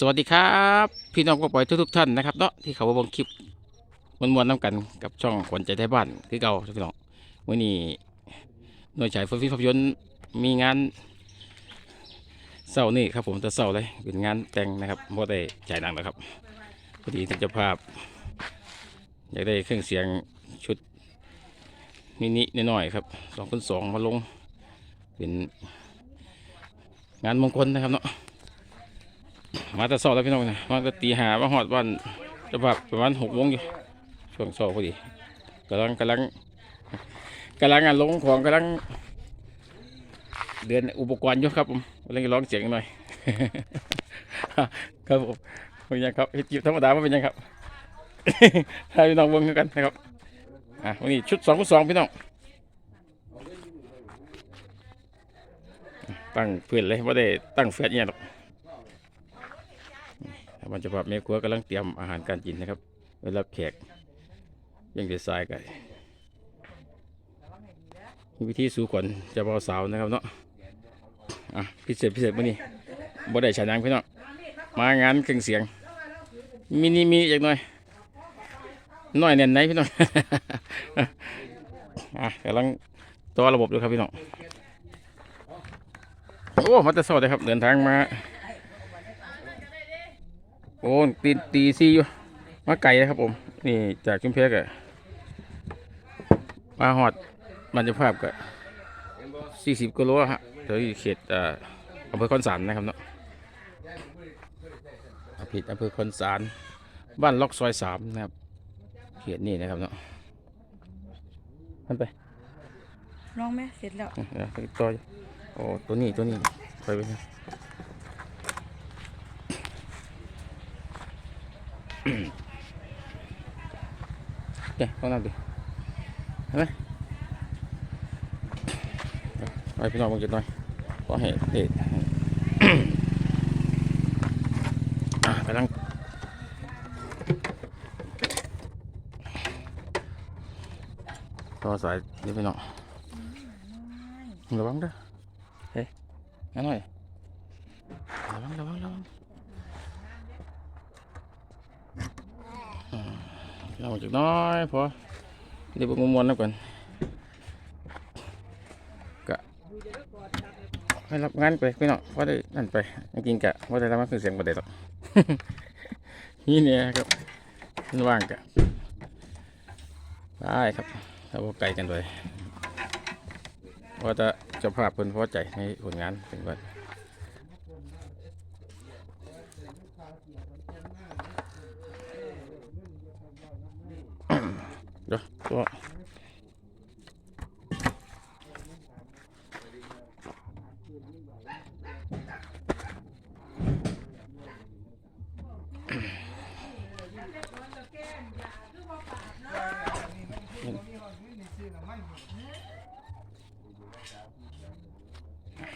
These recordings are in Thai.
สวัสดีครับ พี่น้องก็ปล่อยทุกๆท่านนะครับเนาะที่เขามางคลิปมวนๆน้ำกันกับช่องขวัญใจไทยบ้านคือเก่าพี่น้องวันนี้หน่วยฉายฟิล์มภาพยนตร์มีงานเศร้านี่ครับผมจะเศร้าเลยเป็นงานแต่งนะครับเพราะได้จ่ายหนังนะครับพอดีท่านเจ้าภาพ อยากได้เครื่องเสียงชุดมินิน้อยๆครับสองพันสองมาลงเป็นงานมงคลนะครับเนาะ มาแต่เช้าแล้วพี่น้องนะมาแต่ตีหามาหอดวันจะแบบประมาณหกโมงอยู่ช่วงเช้าพอดีกำลังกำลังกำลังอะลงของกำลัง เดือนอุปกรณ์อยู่ครับผมกำลังร้องเสียงหน่อยครับผมเป็นยังครับเฮ็ดจิบธรรมดาไม่เป็นยังครับให้พี่น้องเบิ่งกันนะครับอะวันนี้ชุดสองคูณสองพี่น้องตั้งเพื่อนเลยว่าได้ตั้งแฟดเนี่ยหรอก มันจะพาแม่ครัวกำลังเตรียมอาหารการกินนะครับไว้รับแขกยังเดือดทรายกันมีวิธีสู่ขวัญจะเบาสาวนะครับเนาะอะพิเศษพิเศษมื่อนี้บ่ได้ฉายหนังพี่น้องมางานเครื่องเสียง มินิมีอีกหน่อยหน่อยแน่นไหนพี่น้องอะกำลังต่อระบบดูครับพี่น้องโอ้มาแต่สอดเลยครับเดินทางมา อ้ตีตีซีอยู่มาไก่เลยครับผม นี่จากชุมเพกอะมาหอดบรรจภาพก็สี่สิบกิโลฮะเดี๋ยวอยู่เขตอ่าอำเภอคอนสารนะครับเนาะอ่าผิดอำเภอคอนสาร บ้านล็อกซอยสามนะครับ เขตนี่นะครับเนาะมันไปลองไหมเสร็จแล้วเดี๋ยวไปต่อโอ้ตัวนี้ตัวนี้ไปไปนะเดี๋ยวต้องนั่งดิเห็นไหมไปพี่น้องมึงจะ หน่อยก็เห็นเด็ดอะกำลังต่อสายนี่พี่น้องระวังเด้อเฮ้ยงั้นหน่อยระวังระวังระวังอืม เราจากน้อยพอเดี๋ยวพวกมวนๆนะก่อนกะให้รับงานไปพี่น้องว่าได้นั่นไปจริงกะว่าได้รับงาครื่อเสียงประเดี๋ยวหรอกนี่เนี่ยครับนว่างกะได้ครับถ้าว่าไกลกันไปว่าจะจะภาพเพิ่นพอใจในผลงานเป็นว่าเดี๋ยวตัว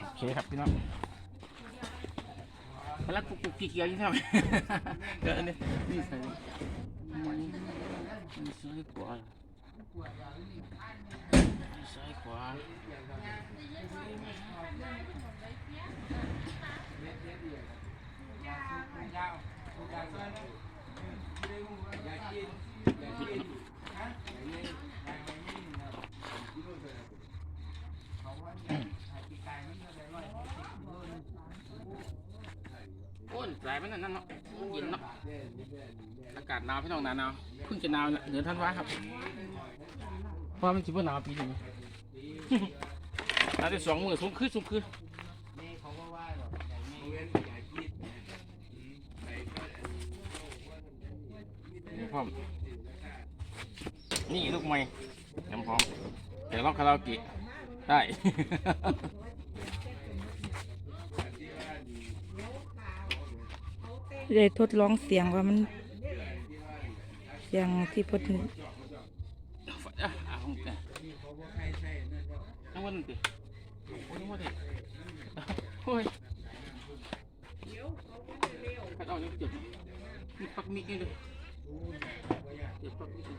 โอเคครับพี่น้องกำลังกุกกุกเกี่ยวอยู่ครับเดี๋ยวอันนี้นี่ใส่มันมันซ้ายขวา ซ้ายขวาโอ้ย สายมันนั่นเนาะมันเย็นเนาะอากาศหนาวพี่น้องหนาวหนาวเพิ่งจะหนาวเดือนธันวาครับเพราะว่ามันสิบหนาวปีนี้หนาวได้สองมือสูงขึ้นสูงขึ้นนี่พร้อมนี่ลูกไม้น้ำพร้อมแต่ร้องคาราโอเกะได้ ได้ทดลองเสียงว่ามัน เสียงที่พิ่นอะอะของแกน้ำมันติโอ้ยน้ำมันติโอ้ยขัดเอาอย่างเจ็บมีปักมีกินเลยเจ็บปักมีกิน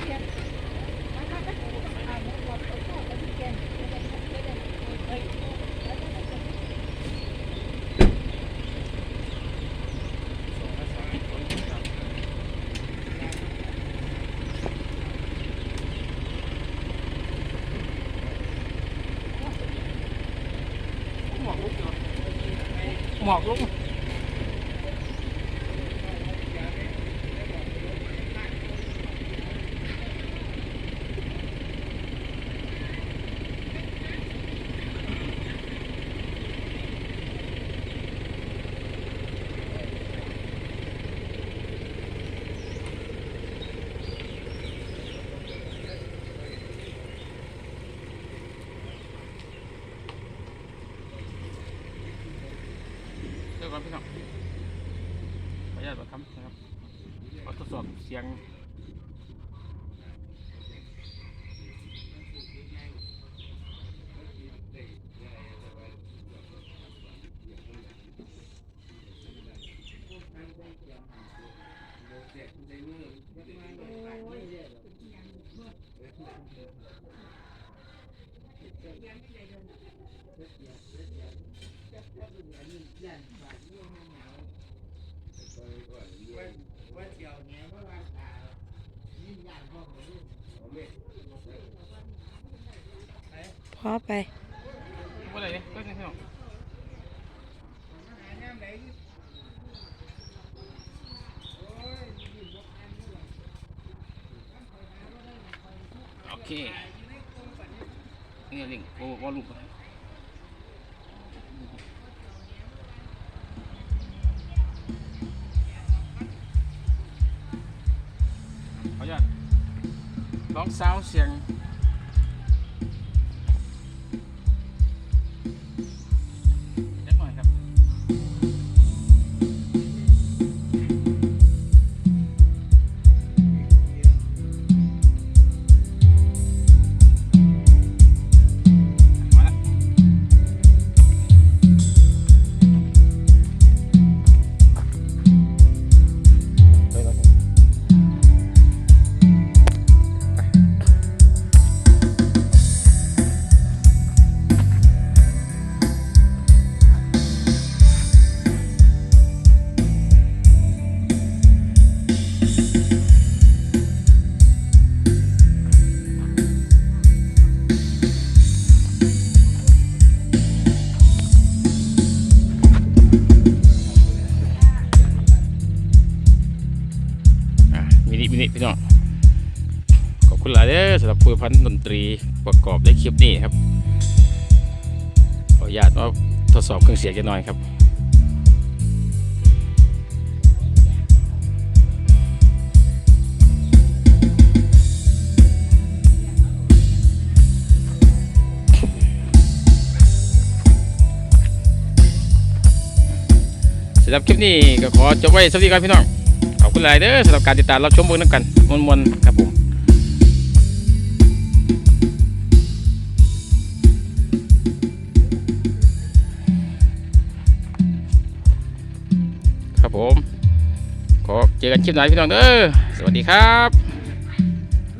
หมอกลุก เดี๋ยวก่อนพี่น้องขออ นุญาตมาทำนะครับขอทดสอบเสียงพอไปว่าอะไร เนี่ยก็ใช่พี่น้องโอเคนี่ลิงโอ้วอลลุ่มขออนุญาตลองซาวเสียง นิมินิพี่น้องขอบคุณหลายเด้อสำหรับผู้พันดนตรีประกอบในคลิปนี้ครับขออนุญาตว่าทดสอบเครื่องเสียงกันหน่อยครับสำหรับคลิปนี้ก็ขอจบไว้สวัสดีครับพี่น้อง คุณหลายเด้อสำหรับการติดตามรับชมเบิ่งน้ำกันมวนๆครับผมครับผมขอเจอกันคลิปหน้าพี่น้องเด้อสวัสดีครับ